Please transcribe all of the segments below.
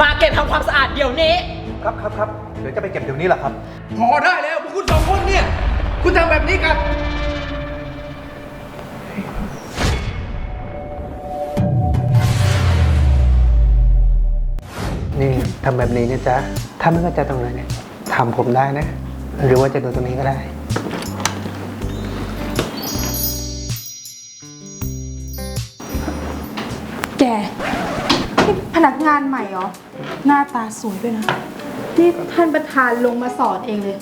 มาเก็บทำความสะอาดเดี๋ยวนี้ ครับครับครับเดี๋ยวจะไปเก็บเดี๋ยวนี้แหละครับ พอได้แล้วพวกคุณสองคนเนี่ย คุณทำแบบนี้กันนี่ทำแบบนี้นะจ๊ะถ้าไม่เข้าใจตรงไหนเนี่ยถามผมได้นะ หรือว่าจะดูตรงนี้ก็ได้ นี่พนักงานใหม่เหรอ หน้าตาสวยด้วยนะ นี่ท่านประธานลงมาสอนเองเลย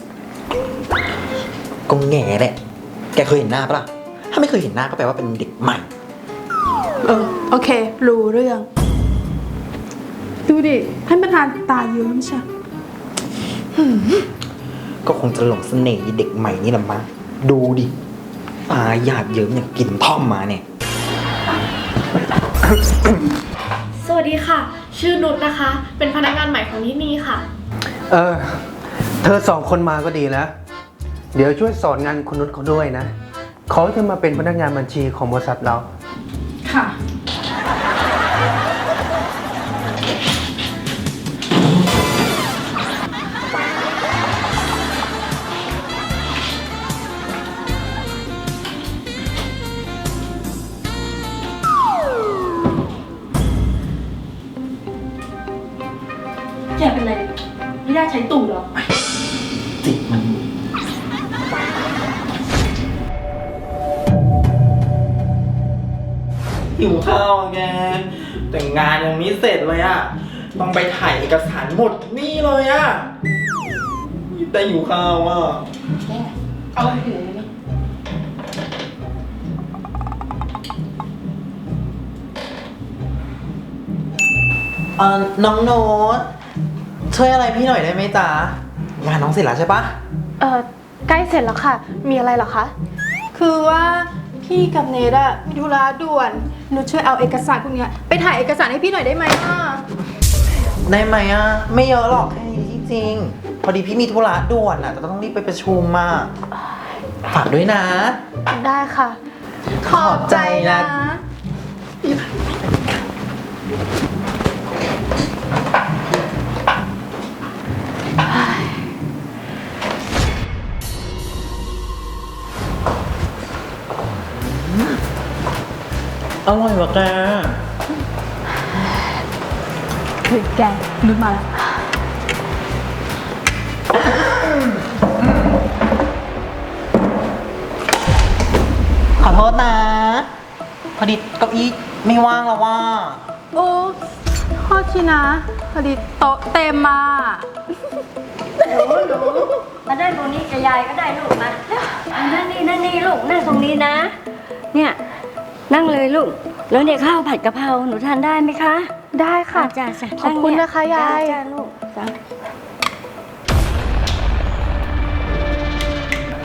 ก็แง่แหละ แกเคยเห็นหน้าปะล่ะ ถ้าไม่เคยเห็นหน้าก็แปลว่าเป็นเด็กใหม่ เออ โอเค รู้เรื่อง ดูดิ ท่านประธานตาเยิ้มใช่ก็คงจะหลงเสน่ห์เด็กใหม่นี่แหละมั้ง ดูดิตาหยาดเยิ้มอย่างกินท่อมมาเนี่ยส วัสดีค่ะ ชื่อนุชนะคะ เป็นพนักงานใหม่ของที่นี่ค่ะ เออ เธอสองคนมาก็ดีแล้ว เดี๋ยวช่วยสอนงานคุณนุชเขาด้วยนะ เขาจะมาเป็นพนักงานบัญชีของบริษัทเรา ค่ะ ไม่ได้ใช้ตู่เหรอ จิตมันหิวข้าวอะแก แต่งานยังไม่เสร็จเลยอะต้องไปถ่ายเอกสารหมดนี่เลยอะแต่หิวข้าวอะเอาหูนี่เออน้องโน้ต ช่วยอะไรพี่หน่อยได้ไหมจ๊ะงานน้องเสร็จแล้วใช่ปะเอ่อใกล้เสร็จแล้วค่ะ มีอะไรเหรอคะ คือว่าพี่กับเนดอะมีธุระด่วนหนูช่วยเอาเอกสารพวกเนี้ยไปถ่ายเอกสารให้พี่หน่อยได้ไหมอะได้ไหมอะไม่เยอะหรอกแค่นี้จริงๆพอดีพี่มีธุระด่วนอะแต่ต้องรีบไปประชุมมาฝากด้วยนะ ได้ค่ะ ขอบใจนะ อร่อยวะแกเฮ้ยแกนุชมาแล้วขอโทษนะ พอดีเก้าอี้ไม่ว่างแล้วว่า โอ้โทษทีนะพอดีโต๊ะเต็มมามาได้ตรงนี้กับยายก็ได้ลูกมานั่นนี่นั่นนี่ลูกนั่งตรงนี้นะ เนี่ย นั่งเลยลูก แล้วเนี่ยข้าวผัดกะเพราหนูทานได้ไหมคะได้ค่ะจ้าจ้ะขอบคุณนะคะยาย จ้าลูกจ้า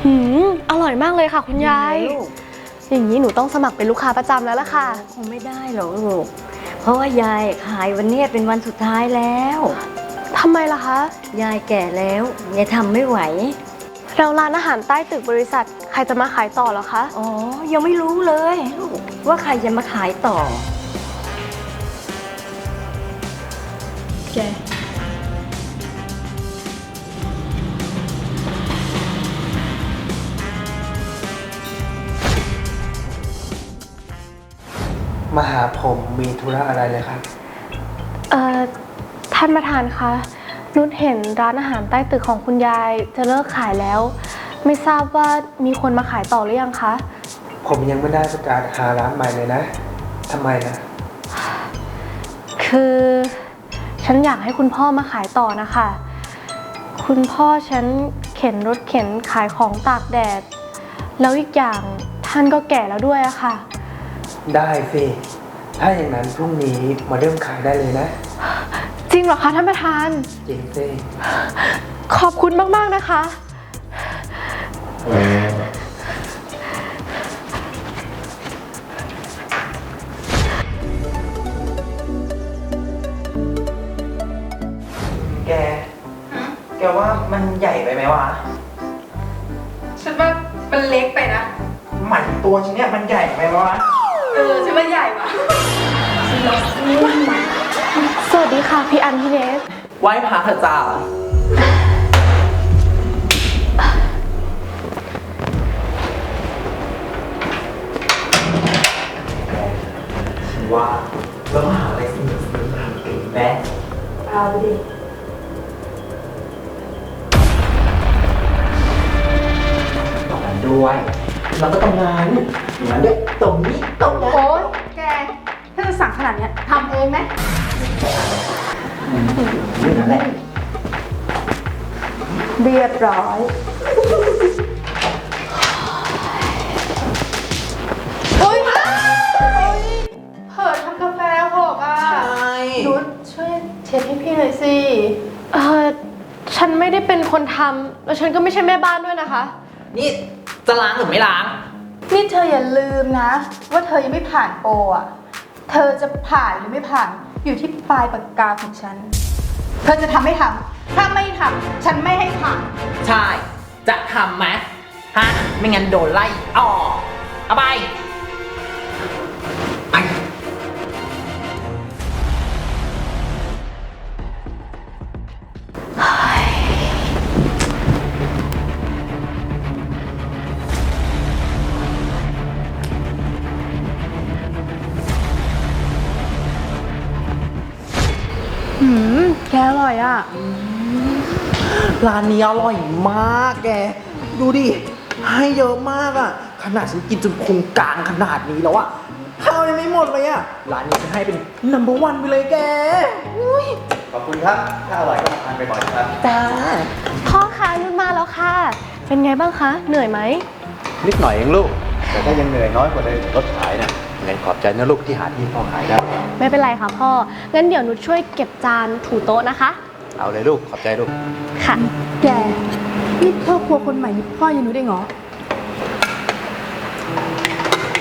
หืมอร่อยมากเลยค่ะ คุณยาย ลูกอย่างนี้หนูต้องสมัครเป็นลูกค้าประจำแล้วล่ะค่ะ คงไม่ได้หรอกลูก เพราะว่ายายขายวันเนี้ยเป็นวันสุดท้ายแล้ว ทำไมล่ะคะ ยายแก่แล้วยายทำไม่ไหว เราร้านอาหารใต้ตึกบริษัท ใครจะมาขายต่อเหรอคะ อ๋อ ยังไม่รู้เลยลูกว่าใครจะมาขายต่อ แก มาหาผมมีธุระอะไรเลยครับ เอ่อ ท่านประธานคะ นุชเห็นร้านอาหารใต้ตึกของคุณยายจะเลิกขายแล้ว ไม่ทราบว่ามีคนมาขายต่อหรือยังคะ ผมยังไม่ได้ประกาศหาร้านใหม่เลยนะทำไมนะ คือฉันอยากให้คุณพ่อมาขายต่อนะคะ คุณพ่อฉันเข็นรถเข็นขายของตากแดด แล้วอีกอย่างท่านก็แก่แล้วด้วยอะค่ะ ได้สิ ถ้าอย่างนั้นพรุ่งนี้มาเริ่มขายได้เลยนะ จริงเหรอคะท่านประธาน จริงสิ ขอบคุณมาก ๆ นะคะ แก แกว่ามันใหญ่ไปไหมวะ ฉันว่ามันเล็กไปนะ หมันตัวฉันเนี่ยมันใหญ่ไปไหมวะ เออฉันว่าใหญ่ปะสวัสดีค่ะ พี่อันพี่เนสไหว้พระเถอะจ้า ว่าเราต้องหาอะไรสนุกสนุกทำกันแม่เอาดิตรงนั้นด้วยแล้วก็ตรงนั้นตรงนั้นด้วยตรงนี้ตรงนั้นโอ๊ยแก ถ้าจะสั่งขนาดเนี้ยทำเองไหมนี่นั่นแหละเรียบร้อย เผิดทำกาแฟหกอะใช่นุชช่วยเช็ดให้พี่หน่อยสิ เออฉันไม่ได้เป็นคนทำแล้วฉันก็ไม่ใช่แม่บ้านด้วยนะคะ นี่จะล้างหรือไม่ล้าง นี่เธออย่าลืมนะ ว่าเธอยังไม่ผ่านโปรอะ เธอจะผ่านหรือไม่ผ่านอยู่ที่ปลายปากกาของฉัน เธอจะทำไม่ทำถ้าไม่ทำฉันไม่ให้ผ่าน ใช่ จะทำไหมฮะ ไม่งั้นโดนไล่ออก เอาไป ไป อร่อยอะ ร้านนี้อร่อยมากแก ดูดิ ให้เยอะมากอะขนาดฉันกินจนพุงกลางขนาดนี้แล้วอะข้าวยังไม่หมดเลยอะร้านนี้ฉันให้เป็น number one ไปเลยแกขอบคุณครับ ถ้าอร่อยก็มาทานบ่อยๆครับ จ้าพ่อคะนุ่นมาแล้วค่ะ เป็นไงบ้างคะ เหนื่อยไหม นิดหน่อยเองลูก แต่ถ้ายังเหนื่อยน้อยกว่าในรถขายนะยังไงขอบใจนะลูกที่หาที่พ่อขายได้ ไม่เป็นไรค่ะพ่อ งั้นเดี๋ยวนุชช่วยเก็บจานถูโต๊ะนะคะ เอาเลยลูก ขอบใจลูก ค่ะ แกนี่ครอบครัวคนใหม่นี่พ่อยังรู้ได้เหรอ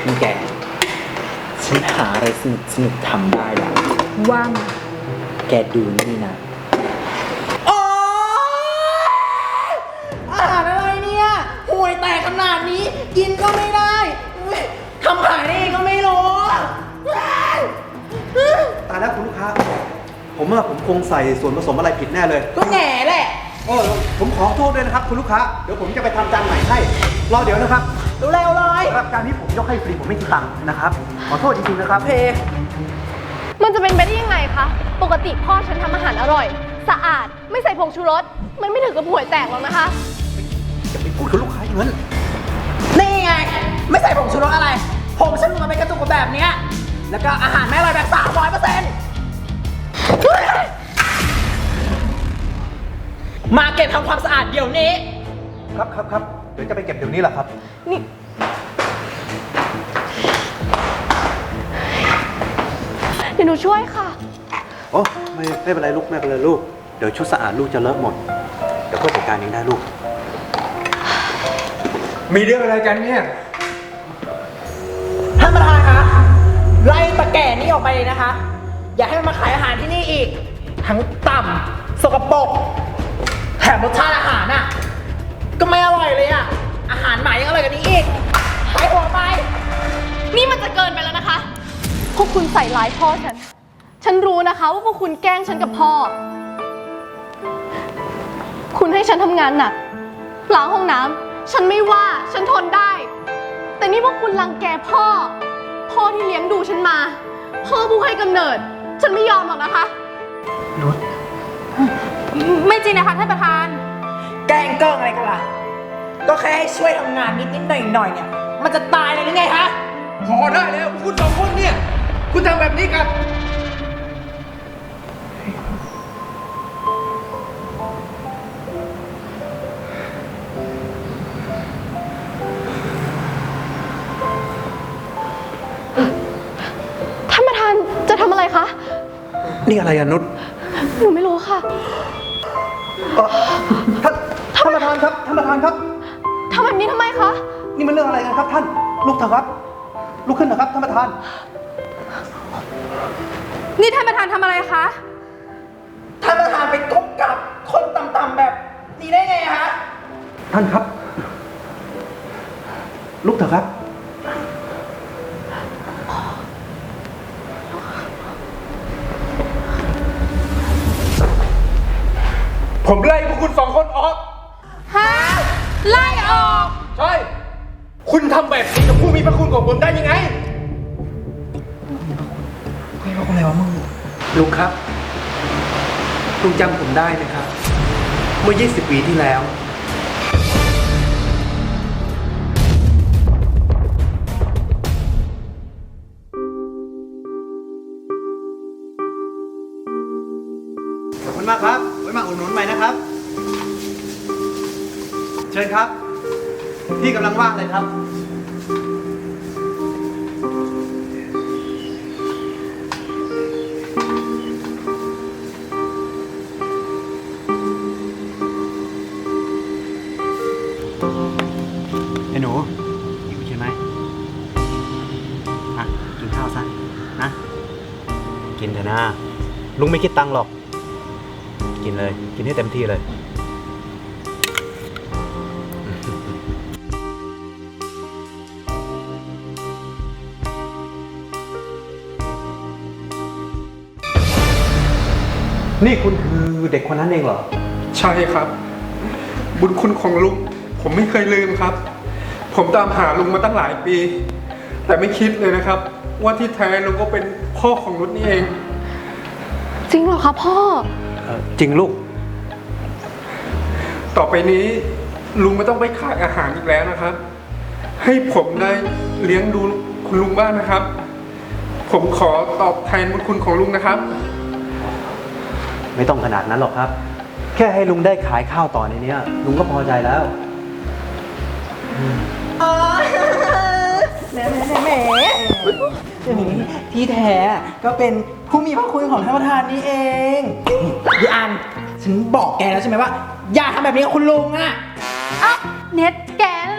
นี่แก ฉันหาอะไรสนุกสนุกๆทำได้แล้ว ว่าง แกดูนี่นะ โอ๊ยอาหารอะไรเนี่ยห่วยแตกขนาดนี้ กินก็ไม่ได้อุ๊ยทำขายได้ ว่าผมคงใส่ส่วนผสมอะไรผิดแน่เลย ก็แง่แหละ โอ้ผมขอโทษด้วยนะครับ คุณลูกค้า เดี๋ยวผมจะไปทำจานใหม่ให้ รอเดี๋ยวนะครับเร็วๆเลยสำหรับการที่ผมยกให้ฟรีผมไม่คิดตังค์นะครับ ขอโทษจริงๆนะครับ เพ มันจะเป็นไปได้ยังไงคะ ปกติพ่อฉันทำอาหารอร่อย สะอาด ไม่ใส่ผงชูรส มันไม่ถึงกับห่วยแตกหรอกนะคะจะไปพูดกับลูกค้าอย่างนั้น นี่ไง ไม่ใส่ผงชูรสอะไร ผมฉันมาเป็นกระตุกกระแบบเนี้ยแล้วก็อาหารแม่อร่อยแบบสามร้อยเปอร์เซ็นต์ มาเก็บทำความสะอาดเดี๋ยวนี้ ครับครับครับเดี๋ยวจะไปเก็บเดี๋ยวนี้แหละครับ นี่ เดี๋ยวหนูช่วยค่ะ โอ้ไม่ไม่เป็นไรลูกไม่เป็นไรลูก เดี๋ยวชุดสะอาดลูกจะเลอะหมด เดี๋ยวก็จัดการเองได้ลูก มีเรื่องอะไรกันเนี่ย ท่านประธานคะ ไล่ตะแก่นี่ออกไปเลยนะคะ อย่าให้มันมาขายอาหารที่นี่อีก ทั้งต่ำสกปรกแถ มรสชาติอาหารน่ะ ก็ไม่อร่อยเลยอะอาหารหมายังอร่อยกว่านี้อีกหายหัวไป นี่มันจะเกินไปแล้วนะคะ พวกคุณใส่ร้ายพ่อฉัน ฉันรู้นะคะว่าพวกคุณแกล้งฉันกับพ่อ คุณให้ฉันทำงานหนักล้างห้องน้ำฉันไม่ว่า ฉันทนได้ แต่นี่พวกคุณรังแกพ่อ พ่อที่เลี้ยงดูฉันมา พ่อผู้ให้กำเนิด ฉันไม่ยอมหรอกนะคะ ไม่จริงนะคะท่านประธาน แกล้งเกิ้งอะไรกันล่ะ ก็แค่ให้ช่วยทำงานนิดๆหน่อยๆเนี่ย มันจะตายเลยหรือไงฮะ พอได้แล้วคุณสองคนเนี่ย คุณทำแบบนี้กับ ท่านประธานจะทำอะไรคะ นี่อะไรอะนุช หนูไม่รู้ค่ะ เอ่อท่านท่านประธานครับ ท่านประธานครับ ทำแบบนี้ทำไมคะ นี่มันเรื่องอะไรกันครับ ท่าน ลุกเถอะครับ ลุกขึ้นนะครับ ท่านประธาน นี่ท่านประธานทำอะไรคะ ท่านประธานไปกบกับคนต่ำๆแบบนี้ได้ไงฮะ ท่านครับ ลุกเถอะครับ ผมไล่พวกคุณสองคนออก ฮะไล่ออก ใช่ คุณทำแบบนี้กับผู้มีพระคุณของผมได้ยังไงไม่รู้อะไรวะมึง ลุงครับ ลุงจำผมได้ไหมครับ เมื่อ 20 ปีที่แล้ว ครับ พี่กำลังว่างเลยครับ ไอ้หนูหิวใช่ไหมอะ กินข้าวซะ นะ กินเถอะนะ ลุงไม่คิดตังค์หรอก กินเลย กินให้เต็มที่เลย นี่คุณคือเด็กคนนั้นเองเหรอ ใช่ครับ บุญคุณของลุงผมไม่เคยลืมครับ ผมตามหาลุงมาตั้งหลายปี แต่ไม่คิดเลยนะครับ ว่าที่แท้ลุงก็เป็นพ่อของนุชนี่เอง จริงเหรอคะพ่อจริงลูก ต่อไปนี้ลุงไม่ต้องไปขายอาหารอีกแล้วนะครับ ให้ผมได้เลี้ยงดูคุณลุงบ้างนะครับ ผมขอตอบแทนบุญคุณของลุงนะครับ ไม่ต้องขนาดนั้นหรอกครับ แค่ให้ลุงได้ขายข้าวต่อในเนี้ย ลุงก็พอใจแล้วแหมแหมแหมที่แท้ก็เป็นผู้มีพระคุณของท่านประธานนี่เองยอันฉันบอกแกแล้วใช่ไหมว่า อย่าทำแบบนี้กับคุณลุงอะ เอ้าเน็ต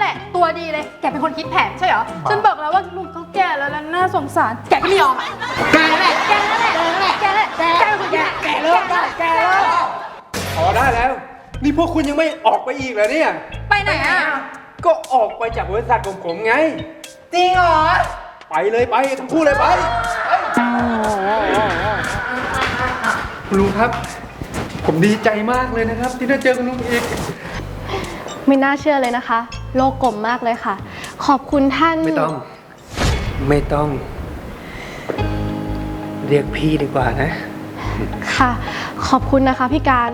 แกนั่นแหละ ตัวดีเลย แกเป็นคนคิดแผนใช่เหรอ ฉันบอกแล้วว่าลุงเขาแก่แล้วแล้วน่าสงสาร แกก็ไม่ยอมอะแกนั่นแหละ แกนั่นแหละ แกนั่นแหละ แกแกเป็นคนคิดแผนแกเลิกได้แกเลิกพอได้แล้ว นี่พวกคุณยังไม่ออกไปอีกเหรอเนี่ย ไปไหนอะ ก็ออกไปจากบริษัทของผมไง จริงเหรอ ไปเลยไปทั้งคู่เลยไปคุณลุงครับ ผมดีใจมากเลยนะครับ ที่ได้เจอคุณลุงอีก ไม่น่าเชื่อเลยนะคะ โลกกลมมากเลยค่ะ ขอบคุณท่าน ไม่ต้อง ไม่ต้อง เรียกพี่ดีกว่านะ ค่ะ ขอบคุณนะคะพี่การ